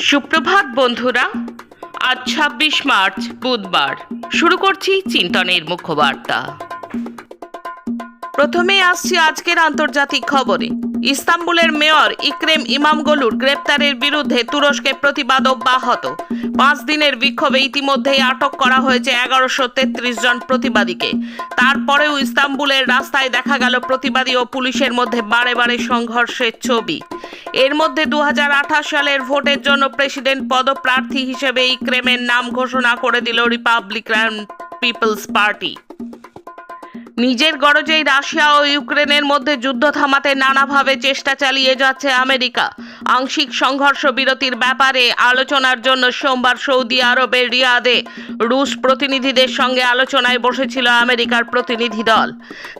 সুপ্রভাত, বন্ধুরা। আজ ছাব্বিশ মার্চ, বুধবার। শুরু করছি চিন্তনের মুখ্যবার্তা। প্রথমে আসছি আজকের আন্তর্জাতিক খবরে। ইস্তাম্বুলের মেয়র ইকরেম ইমামগলুর গ্রেপ্তারের বিরুদ্ধে তুরস্কে প্রতিবাদ অব্যাহত। পাঁচ দিনের বিক্ষোভে ইতিমধ্যেই আটক করা হয়েছে এগারোশো তেত্রিশ জন প্রতিবাদীকে। তারপরেও ইস্তাম্বুলের রাস্তায় দেখা গেল প্রতিবাদী ও পুলিশের মধ্যে বারে বারে সংঘর্ষের ছবি। এর মধ্যে দু হাজার আঠাশ সালের ভোটের জন্য প্রেসিডেন্ট পদপ্রার্থী হিসেবে ইক্রেমের নাম ঘোষণা করে দিল রিপাবলিকান পিপলস পার্টি। নিজের গরজেই রাশিয়া ও ইউক্রেনের মধ্যে যুদ্ধ থামাতে নানাভাবে চেষ্টা চালিয়ে যাচ্ছে আমেরিকা। আংশিক সংঘর্ষ বিরতির ব্যাপারে আলোচনার জন্য সোমবার সৌদি আরবের রিয়াদে রুশ প্রতিনিধিদের সঙ্গে আলোচনায় বসেছিল আমেরিকার প্রতিনিধি দল।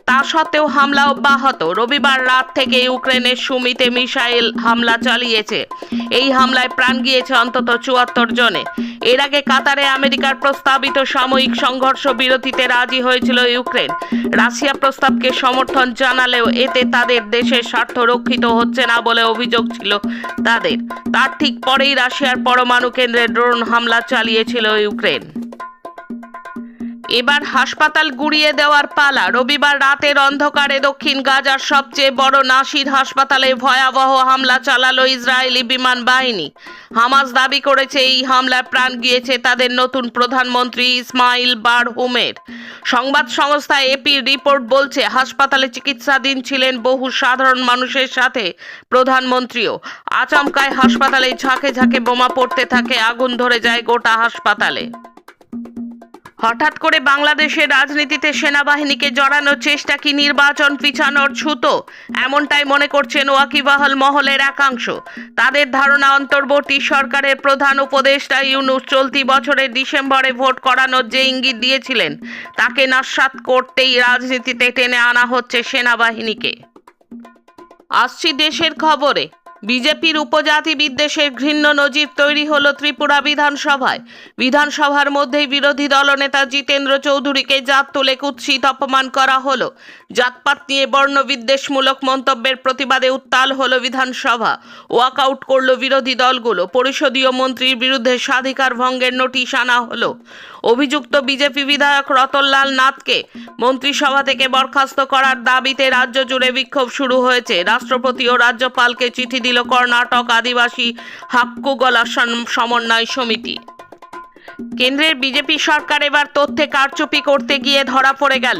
তা সত্ত্বেও হামলা অব্যাহত। রবিবার রাত থেকে ইউক্রেনের সুমিতে মিসাইল হামলা চালিয়েছে। এই হামলায় প্রাণ গিয়েছে অন্তত চুয়াত্তর জনে। এর আগে কাতারে আমেরিকার প্রস্তাবিত সাময়িক সংঘর্ষ বিরতিতে রাজি হয়েছিল ইউক্রেন। রাশিয়া প্রস্তাবকে সমর্থন জানালেও এতে তাদের দেশের স্বার্থ রক্ষিত হচ্ছে না বলে অভিযোগ ছিল তাদের। তার ঠিক পরেই রাশিয়ার পরমাণু কেন্দ্রে ড্রোন হামলা চালিয়েছিল ইউক্রেন। এবার হাসপাতাল গুড়িয়ে দেওয়ার পালা। রবিবার রাতের অন্ধকারে দক্ষিণ গাজার সবচেয়ে বড় নাসির হাসপাতালে ভয়াবহ হামলা চালালো ইসরায়েলি বিমান বাহিনী। হামাস দাবি করেছে এই হামলায় প্রাণ গিয়েছে তাদের নতুন প্রধানমন্ত্রী ইসমাইল বারহুমের। সংবাদ সংস্থা এপির রিপোর্ট বলছে, হাসপাতালে চিকিৎসাধীন ছিলেন বহু সাধারণ মানুষের সাথে প্রধানমন্ত্রীও। আচমকায় হাসপাতালে ঝাঁকে ঝাঁকে বোমা পড়তে থাকে, আগুন ধরে যায় গোটা হাসপাতালে। হঠাৎ করে বাংলাদেশের রাজনীতিতে সেনাবাহিনীকে জড়ানোর চেষ্টা কি নির্বাচন পিছানোর ছুতো? এমনটাই মনে করছেন ওয়াকিবাহল মহলের একাংশ। তাদের ধারণা, অন্তর্বর্তী সরকারের প্রধান উপদেষ্টা ইউনুস চলতি বছরের ডিসেম্বরে ভোট করানোর যে ইঙ্গিত দিয়েছিলেন, তাকে নস্বাত করতেই রাজনীতিতে টেনে আনা হচ্ছে সেনাবাহিনীকে। আসছি দেশের খবরে। বিজেপির উপজাতি বিদ্বেষের ঘৃণ্য নজির তৈরি হল ত্রিপুরা বিধানসভায়। বিধানসভার মধ্যেই বিরোধী দলনেতা জিতেন্দ্র চৌধুরীকে জাত তুলে কুৎসিত অপমান করা হলো। জাতপাত নিয়ে বর্ণ বিদ্বেষমূলক মন্তব্যের প্রতিবাদে উত্তাল হলো বিধানসভা। ওয়াকআউট করল বিরোধী দলগুলো। পরিষদীয় মন্ত্রীর বিরুদ্ধে স্বাধিকার ভঙ্গের নোটিশ আনা হলো। অভিযুক্ত বিজেপি বিধায়ক রতনলাল নাথকে মন্ত্রিসভা থেকে বরখাস্ত করার দাবিতে রাজ্য জুড়ে বিক্ষোভ শুরু হয়েছে। রাষ্ট্রপতি ও রাজ্যপালকে চিঠি দিল কর্ণাটক আদিবাসী হাক্কুগলা গলা সমন্বয় সমিতি। কেন্দ্রের বিজেপি সরকার এবার তথ্যে কারচুপি করতে গিয়ে ধরা পড়ে গেল।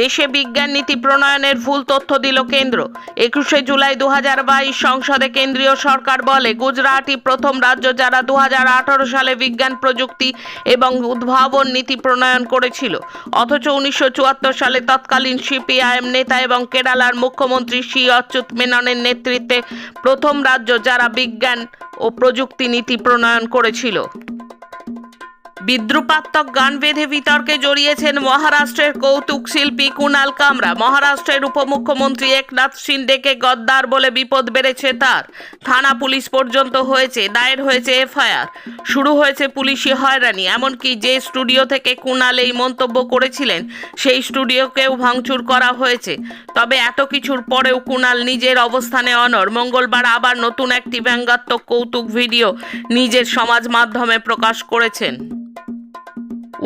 দেশে বিজ্ঞান নীতি প্রণয়নের ভুল তথ্য দিল কেন্দ্র। একুশে জুলাই দু হাজার বাইশ সংসদে কেন্দ্রীয় সরকার বলে, গুজরাটই প্রথম রাজ্য যারা দু হাজার আঠারো সালে বিজ্ঞান প্রযুক্তি এবং উদ্ভাবন নীতি প্রণয়ন করেছিল। অথচ উনিশশো চুয়াত্তর সালে তৎকালীন সিপিআইএম নেতা এবং কেরালার মুখ্যমন্ত্রী শ্রী অচ্যুত মেননের নেতৃত্বে প্রথম রাজ্য যারা বিজ্ঞান ও প্রযুক্তি নীতি প্রণয়ন করেছিল। বিদ্রুপাত্মক গান বেঁধে বিতর্কে জড়িয়েছেন মহারাষ্ট্রের কৌতুক শিল্পী কুণাল কামরা। মহারাষ্ট্রের উপমুখ্যমন্ত্রী একনাথ শিন্ডেকে গদ্দার বলে বিপদ বেড়েছে তার। থানা পুলিশ পর্যন্ত হয়েছে, দায়ের হয়েছে এফআইআর। শুরু হয়েছে পুলিশি হয়রানি, এমনকি যে স্টুডিও থেকে কুণাল এই মন্তব্য করেছিলেন, সেই স্টুডিওকেও ভাঙচুর করা হয়েছে। তবে এত কিছুর পরেও কুণাল নিজের অবস্থানে অনর মঙ্গলবার আবার নতুন একটি ব্যঙ্গাত্মক কৌতুক ভিডিও নিজের সমাজ মাধ্যমে প্রকাশ করেছেন।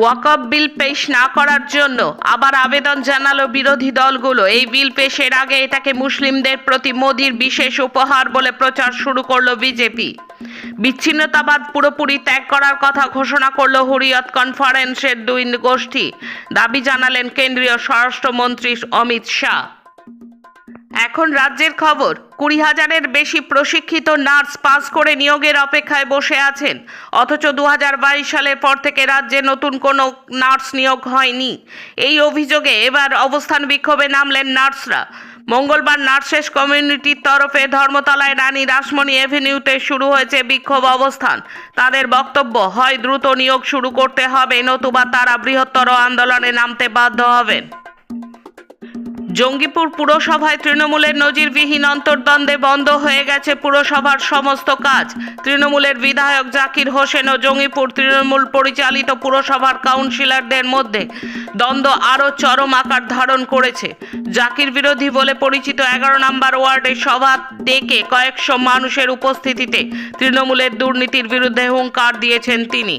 ওয়াকফ বিল পেশ না করার জন্য আবার আবেদন জানালো বিরোধী দলগুলো। এই বিল পেশের আগে এটাকে মুসলিমদের প্রতি মোদির বিশেষ উপহার বলে প্রচার শুরু করল বিজেপি। বিচ্ছিন্নতাবাদ পুরোপুরি ত্যাগ করার কথা ঘোষণা করল হুরিয়ত কনফারেন্সের দুই গোষ্ঠী। দাবি জানালেন কেন্দ্রীয় স্বরাষ্ট্রমন্ত্রী অমিত শাহ। এখন রাজ্যের খবর, কুড়ি হাজারের বেশি প্রশিক্ষিত নার্স পাস করে নিয়োগের অপেক্ষায় বসে আছেন। অথচ দু হাজার বাইশ সালের পর থেকে রাজ্যে নতুন কোনো নার্স নিয়োগ হয়নি। এই অভিযোগে এবার অবস্থান বিক্ষোভে নামলেন নার্সরা। মঙ্গলবার নার্সেস কমিউনিটির তরফে ধর্মতলায় রানী রাসমণি এভিনিউতে শুরু হয়েছে বিক্ষোভ অবস্থান। তাদের বক্তব্য, হয় দ্রুত নিয়োগ শুরু করতে হবে নতুবা তারা বৃহত্তর আন্দোলনে নামতে বাধ্য হবেন। জঙ্গিপুর পুরসভায় তৃণমূলের নজিরবিহীন অন্তর্দ্বন্দ্বে বন্ধ হয়ে গেছে পুরসভার সমস্ত কাজ। তৃণমূলের বিধায়ক জাকির হোসেন ও জঙ্গিপুর তৃণমূল পরিচালিত পুরসভার কাউন্সিলরদের মধ্যে দ্বন্দ্ব আরও চরম আকার ধারণ করেছে। জাকির বিরোধী বলে পরিচিত এগারো নম্বর ওয়ার্ডে সভা ডেকে কয়েকশো মানুষের উপস্থিতিতে তৃণমূলের দুর্নীতির বিরুদ্ধে হুঙ্কার দিয়েছেন তিনি।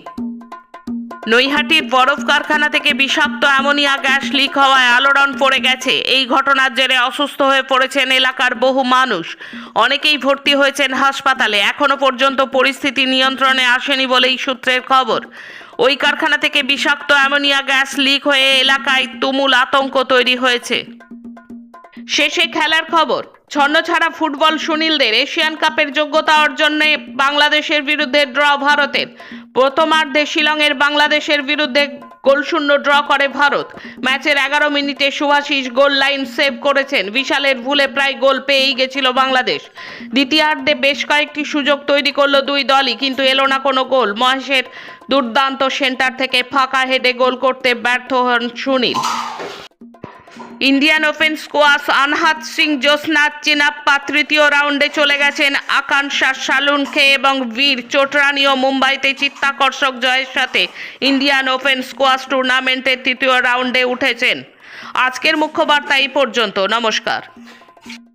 নৈহাটির বরফ কারখানা থেকে বিষাক্ত অ্যামোনিয়া গ্যাস লিক হওয়ায় আলোড়ন পড়ে গেছে। এই ঘটনার জেরে অসুস্থ হয়ে পড়েছেন এলাকার বহু মানুষ। অনেকেই ভর্তি হয়েছেন হাসপাতালে। এখনও পর্যন্ত পরিস্থিতি নিয়ন্ত্রণে আসেনি বলেই সূত্রের খবর। ওই কারখানা থেকে বিষাক্ত অ্যামোনিয়া গ্যাস লিক হয়ে এলাকায় তুমুল আতঙ্ক তৈরি হয়েছে। শেষে খেলার খবর। ছন্নছাড়া ফুটবল সুনীলদের এশিয়ান কাপের যোগ্যতা অর্জনে বাংলাদেশের বিরুদ্ধে ড্র ভারতের। প্রথমার্ধে শিলংয়ের বাংলাদেশের বিরুদ্ধে গোলশূন্য ড্র করে ভারত। ম্যাচের এগারো মিনিটে সুভাশিস গোল লাইন সেভ করেছেন। বিশালের ভুলে প্রায় গোল পেয়েই গেছিল বাংলাদেশ। দ্বিতীয়ার্ধে বেশ কয়েকটি সুযোগ তৈরি করল দুই দলই, কিন্তু এলো না কোনো গোল। মহেশের দুর্দান্ত সেন্টার থেকে ফাঁকা হেডে গোল করতে ব্যর্থ হন Sunil. Indian open squash Anahat Singh Joshna Chinappa তৃতীয় রাউন্ডে চলে গেছেন আকাঙ্ক্ষা সালুনকে এবং বীর চোটরানিও মুম্বাইতে চিত্তাকর্ষক জয়ের সাথে ইন্ডিয়ান ওপেন স্কোয়াস টুর্নামেন্টের তৃতীয় রাউন্ডে উঠেছেন। আজকের মুখ্য বার্তা এই পর্যন্ত, নমস্কার।